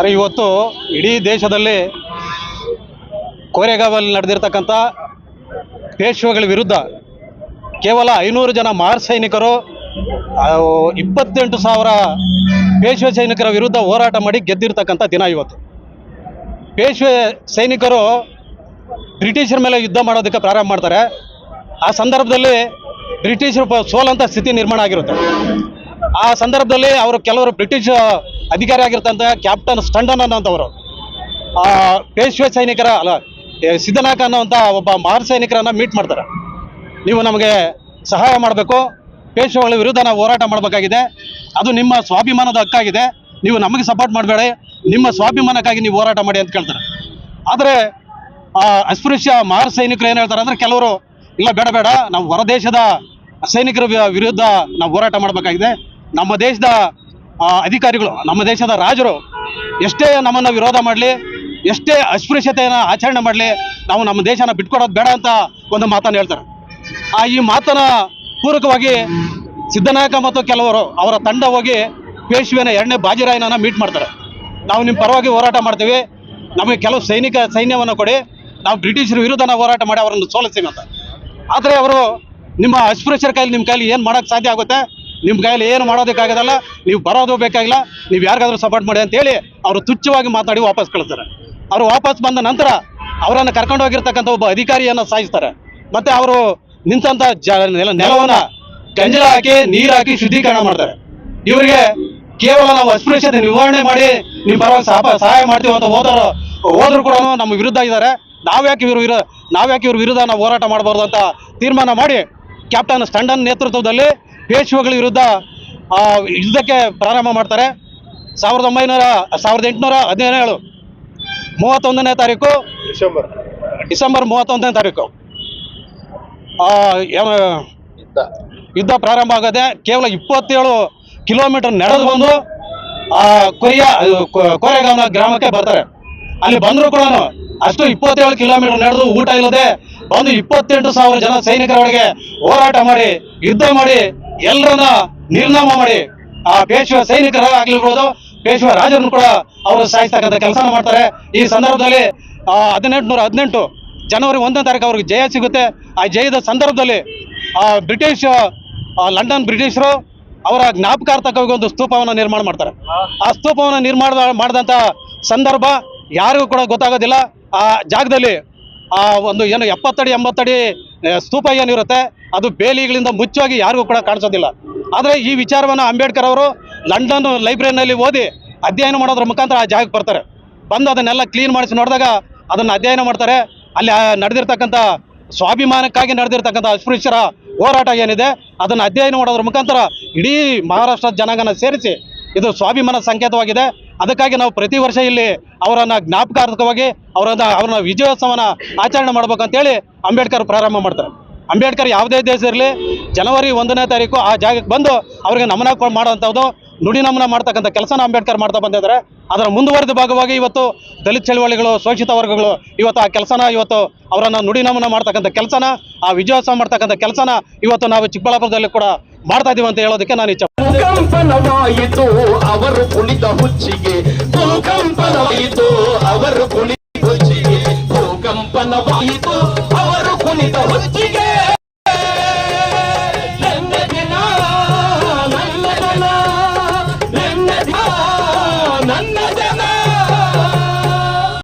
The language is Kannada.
ಸರ್, ಇವತ್ತು ಇಡೀ ದೇಶದಲ್ಲಿ ಕೋರೆಗಾವಲ್ಲಿ ನಡೆದಿರ್ತಕ್ಕಂಥ ಪೇಶ್ವೆಗಳ ವಿರುದ್ಧ ಕೇವಲ ಐನೂರು ಜನ ಮಾರ್ ಸೈನಿಕರು ಇಪ್ಪತ್ತೆಂಟು ಸಾವಿರ ಪೇಶ್ವೆ ಸೈನಿಕರ ವಿರುದ್ಧ ಹೋರಾಟ ಮಾಡಿ ಗೆದ್ದಿರ್ತಕ್ಕಂಥ ದಿನ ಇವತ್ತು. ಪೇಶ್ವೆ ಸೈನಿಕರು ಬ್ರಿಟಿಷರ ಮೇಲೆ ಯುದ್ಧ ಮಾಡೋದಕ್ಕೆ ಪ್ರಾರಂಭ ಮಾಡ್ತಾರೆ. ಆ ಸಂದರ್ಭದಲ್ಲಿ ಬ್ರಿಟಿಷರು ಸೋಲಂತ ಸ್ಥಿತಿ ನಿರ್ಮಾಣ ಆಗಿರುತ್ತೆ. ಆ ಸಂದರ್ಭದಲ್ಲಿ ಅವರು ಕೆಲವರು ಬ್ರಿಟಿಷ್ ಅಧಿಕಾರಿ ಆಗಿರ್ತಂಥ ಕ್ಯಾಪ್ಟನ್ ಸ್ಟಂಡನ್ ಅನ್ನೋಂಥವರು ಪೇಶ್ವೆ ಸೈನಿಕರ ಅಲ್ಲ ಏ, ಸಿದ್ಧನಾಕ ಅನ್ನೋಂಥ ಒಬ್ಬ ಮಹಾರ್ ಸೈನಿಕರನ್ನ ಮೀಟ್ ಮಾಡ್ತಾರೆ. ನೀವು ನಮಗೆ ಸಹಾಯ ಮಾಡಬೇಕು. ಪೇಶ್ವೆಗಳ ವಿರುದ್ಧ ನಾವು ಹೋರಾಟ ಮಾಡಬೇಕಾಗಿದೆ. ಅದು ನಿಮ್ಮ ಸ್ವಾಭಿಮಾನದ ಹಕ್ಕಾಗಿದೆ. ನೀವು ನಮಗೆ ಸಪೋರ್ಟ್ ಮಾಡಬೇಡಿ. ನಿಮ್ಮ ಸ್ವಾಭಿಮಾನಕ್ಕಾಗಿ ನೀವು ಹೋರಾಟ ಮಾಡಿ ಅಂತ ಕೇಳ್ತಾರೆ. ಆದರೆ ಆ ಅಸ್ಪೃಶ್ಯ ಮಹಾರ್ ಸೈನಿಕರು ಏನು ಹೇಳ್ತಾರೆ ಅಂದರೆ ಕೆಲವರು ಇಲ್ಲ ಬೇಡ ಬೇಡ ನಾವು ಹೊರದೇಶದ ಸೈನಿಕರ ವಿರುದ್ಧ ನಾವು ಹೋರಾಟ ಮಾಡಬೇಕಾಗಿದೆ. ನಮ್ಮ ದೇಶದ ಅಧಿಕಾರಿಗಳು, ನಮ್ಮ ದೇಶದ ರಾಜರು ಎಷ್ಟೇ ನಮ್ಮನ್ನು ವಿರೋಧ ಮಾಡಲಿ, ಎಷ್ಟೇ ಅಸ್ಪೃಶ್ಯತೆಯನ್ನು ಆಚರಣೆ ಮಾಡಲಿ, ನಾವು ನಮ್ಮ ದೇಶನ ಬಿಟ್ಕೊಡೋದು ಬೇಡ ಅಂತ ಒಂದು ಮಾತನ್ನು ಹೇಳ್ತಾರೆ. ಆ ಈ ಮಾತನ್ನ ಪೂರಕವಾಗಿ ಸಿದ್ದನಾಯಕ ಮತ್ತು ಕೆಲವರು ಅವರ ತಂಡ ಹೋಗಿ ಪೇಶ್ವೆನ ಎರಡನೇ ಬಾಜಿರಾಯನನ್ನ ಮೀಟ್ ಮಾಡ್ತಾರೆ. ನಾವು ನಿಮ್ಮ ಪರವಾಗಿ ಹೋರಾಟ ಮಾಡ್ತೀವಿ, ನಮಗೆ ಕೆಲವು ಸೈನಿಕ ಸೈನ್ಯವನ್ನು ಕೊಡಿ, ನಾವು ಬ್ರಿಟಿಷರ ವಿರುದ್ಧ ಹೋರಾಟ ಮಾಡಿ ಅವರನ್ನು ಸೋಲಿಸ್ತೀವಿ ಅಂತ. ಆದರೆ ಅವರು ನಿಮ್ಮ ಅಸ್ಪೃಶ್ಯರ ಕೈಲಿ, ನಿಮ್ಮ ಕೈಲಿ ಏನು ಮಾಡೋಕ್ಕೆ ಸಾಧ್ಯ ಆಗುತ್ತೆ? ನಿಮ್ಮ ಕೈಯಲ್ಲಿ ಏನು ಮಾಡೋದಕ್ಕಾಗೋದಲ್ಲ, ನೀವು ಬರೋದು ಬೇಕಾಗಿಲ್ಲ, ನೀವು ಯಾರಿಗಾದ್ರೂ ಸಪೋರ್ಟ್ ಮಾಡಿ ಅಂತೇಳಿ ಅವರು ತುಚ್ಛವಾಗಿ ಮಾತಾಡಿ ವಾಪಸ್ ಕಳಿಸ್ತಾರೆ. ಅವರು ವಾಪಸ್ ಬಂದ ನಂತರ ಅವರನ್ನು ಕರ್ಕೊಂಡು ಹೋಗಿರ್ತಕ್ಕಂಥ ಒಬ್ಬ ಅಧಿಕಾರಿಯನ್ನು ಸಾಯಿಸ್ತಾರೆ. ಮತ್ತೆ ಅವರು ನಿಂತಂತ ನೆಲವನ್ನ ಗಂಜಲ ಹಾಕಿ, ನೀರು ಹಾಕಿ ಶುದ್ಧೀಕರಣ ಮಾಡ್ತಾರೆ. ಇವರಿಗೆ ಕೇವಲ ನಾವು ಅಸ್ಪೃಶ್ಯತೆ ನಿವಾರಣೆ ಮಾಡಿ ನೀವು ಪರವಾಗಿ ಸಹ ಸಹಾಯ ಮಾಡ್ತೀವಿ ಅಂತ ಹೋದರು ಹೋದ್ರು ಕೂಡ ನಮ್ಮ ವಿರುದ್ಧ ಇದ್ದಾರೆ. ನಾವ್ಯಾಕೆ ಇವರು ವಿರು ನಾವ್ಯಾಕೆ ಇವ್ರ ವಿರುದ್ಧ ನಾವು ಹೋರಾಟ ಮಾಡಬಾರ್ದು ಅಂತ ತೀರ್ಮಾನ ಮಾಡಿ, ಕ್ಯಾಪ್ಟನ್ ಸ್ಟಂಡನ್ ನೇತೃತ್ವದಲ್ಲಿ ಪೇಶ್ವೆಗಳ ವಿರುದ್ಧ ಆ, ಯುದ್ಧಕ್ಕೆ ಪ್ರಾರಂಭ ಮಾಡ್ತಾರೆ. ಸಾವಿರದ ಒಂಬೈನೂರ ಸಾವಿರದ ಎಂಟುನೂರ ಹದಿನೇಳು ಮೂವತ್ತೊಂದನೇ ತಾರೀಕು. ಡಿಸೆಂಬರ್. ಡಿಸೆಂಬರ್ ಮೂವತ್ತೊಂದನೇ ತಾರೀಕು. ಯುದ್ಧ. ಪ್ರಾರಂಭ ಆಗದೆ ಕೇವಲ ಇಪ್ಪತ್ತೇಳು ಕಿಲೋಮೀಟರ್ ನಡೆದು ಬಂದು ಆ ಕೊರಿಯ ಕೊರೆಗಾಮ ಗ್ರಾಮಕ್ಕೆ ಬರ್ತಾರೆ. ಅಲ್ಲಿ ಬಂದ್ರು ಕೂಡ ಅಷ್ಟು ಇಪ್ಪತ್ತೇಳು ಕಿಲೋಮೀಟರ್ ನಡೆದು ಊಟ ಇಲ್ಲದೆ ಬಂದು ಇಪ್ಪತ್ತೆಂಟು ಸಾವಿರ ಜನ ಸೈನಿಕರೊಳಗೆ ಹೋರಾಟ ಮಾಡಿ ಯುದ್ಧ ಮಾಡಿ ಎಲ್ಲರನ್ನ ನಿರ್ನಾಮ ಮಾಡಿ ಆ ಪೇಶ್ವ ಸೈನಿಕರ ಆಗ್ಲಿರ್ಬೋದು ಪೇಶ್ವ ರಾಜರನ್ನು ಕೂಡ ಅವರು ಸಾಯಿಸ್ತಕ್ಕಂಥ ಕೆಲಸ ಮಾಡ್ತಾರೆ. ಈ ಸಂದರ್ಭದಲ್ಲಿ ಹದಿನೆಂಟುನೂರ ಹದಿನೆಂಟು ಜನವರಿ ಒಂದನೇ ತಾರೀಕು ಅವ್ರಿಗೆ ಜಯ ಸಿಗುತ್ತೆ. ಆ ಜಯದ ಸಂದರ್ಭದಲ್ಲಿ, ಆ ಬ್ರಿಟಿಷ್ ಲಂಡನ್ ಬ್ರಿಟಿಷರು ಅವರ ಜ್ಞಾಪಕಾರ್ಥಕವಾಗಿ ಒಂದು ಸ್ತೂಪವನ್ನು ನಿರ್ಮಾಣ ಮಾಡ್ತಾರೆ. ಆ ಸ್ತೂಪವನ್ನು ನಿರ್ಮಾಣ ಮಾಡಿದಂಥ ಸಂದರ್ಭ ಯಾರಿಗೂ ಕೂಡ ಗೊತ್ತಾಗೋದಿಲ್ಲ. ಆ ಜಾಗದಲ್ಲಿ, ಆ ಒಂದು ಏನು ಎಪ್ಪತ್ತಡಿ, ಎಂಬತ್ತಡಿ ಸ್ತೂಪ ಏನಿರುತ್ತೆ ಅದು ಬೇಲಿಗಳಿಂದ ಮುಚ್ಚೋಗಿ ಯಾರಿಗೂ ಕೂಡ ಕಾಣಿಸೋದಿಲ್ಲ. ಆದರೆ ಈ ವಿಚಾರವನ್ನು ಅಂಬೇಡ್ಕರ್ ಅವರು ಲಂಡನ್ ಲೈಬ್ರರಿನಲ್ಲಿ ಓದಿ ಅಧ್ಯಯನ ಮಾಡೋದ್ರ ಮುಖಾಂತರ ಆ ಜಾಗಕ್ಕೆ ಬರ್ತಾರೆ. ಬಂದು ಅದನ್ನೆಲ್ಲ ಕ್ಲೀನ್ ಮಾಡಿಸಿ ನೋಡಿದಾಗ ಅದನ್ನು ಅಧ್ಯಯನ ಮಾಡ್ತಾರೆ. ಅಲ್ಲಿ ನಡೆದಿರ್ತಕ್ಕಂಥ ಸ್ವಾಭಿಮಾನಕ್ಕಾಗಿ ನಡೆದಿರ್ತಕ್ಕಂಥ ಅಸ್ಪೃಶ್ಯರ ಹೋರಾಟ ಏನಿದೆ, ಅದನ್ನು ಅಧ್ಯಯನ ಮಾಡೋದ್ರ ಮುಖಾಂತರ ಇಡೀ ಮಹಾರಾಷ್ಟ್ರದ ಜನಾಂಗನ ಸೇರಿಸಿ ಇದು ಸ್ವಾಭಿಮಾನ ಸಂಕೇತವಾಗಿದೆ. ಅದಕ್ಕಾಗಿ ನಾವು ಪ್ರತಿ ವರ್ಷ ಇಲ್ಲಿ ಅವರನ್ನ ಜ್ಞಾಪಕಾರ್ಥಕವಾಗಿ ಅವರನ್ನ, ಅವ್ರನ್ನ ವಿಜಯೋತ್ಸವನ ಆಚರಣೆ ಮಾಡ್ಬೇಕಂತೇಳಿ ಅಂಬೇಡ್ಕರ್ ಪ್ರಾರಂಭ ಮಾಡ್ತಾರೆ. ಅಂಬೇಡ್ಕರ್ ಯಾವುದೇ ದೇಶ ಇರಲಿ, ಜನವರಿ ಒಂದನೇ ತಾರೀಕು ಆ ಜಾಗಕ್ಕೆ ಬಂದು ಅವರಿಗೆ ನಮನ ಮಾಡುವಂಥದ್ದು, ನುಡಿ ನಮನ ಮಾಡ್ತಕ್ಕಂಥ ಕೆಲಸನ ಅಂಬೇಡ್ಕರ್ ಮಾಡ್ತಾ ಬಂದಿದ್ದಾರೆ. ಅದರ ಮುಂದುವರೆದ ಭಾಗವಾಗಿ ಇವತ್ತು ದಲಿತ ಚಳವಳಿಗಳು, ಶೋಷಿತ ವರ್ಗಗಳು ಇವತ್ತು ಆ ಕೆಲಸನ ಇವತ್ತು ಅವರನ್ನು ನುಡಿ ನಮನ ಮಾಡ್ತಕ್ಕಂಥ ಕೆಲಸನ, ಆ ವಿಜಯೋತ್ಸವ ಮಾಡ್ತಕ್ಕಂಥ ಕೆಲಸನ ಇವತ್ತು ನಾವು ಚಿಕ್ಕಬಳ್ಳಾಪುರದಲ್ಲಿ ಕೂಡ ಮಾಡ್ತಾ ಇದೀವಿ ಅಂತ ಹೇಳೋದಕ್ಕೆ ನಾನು ಇಚ್ಛೆ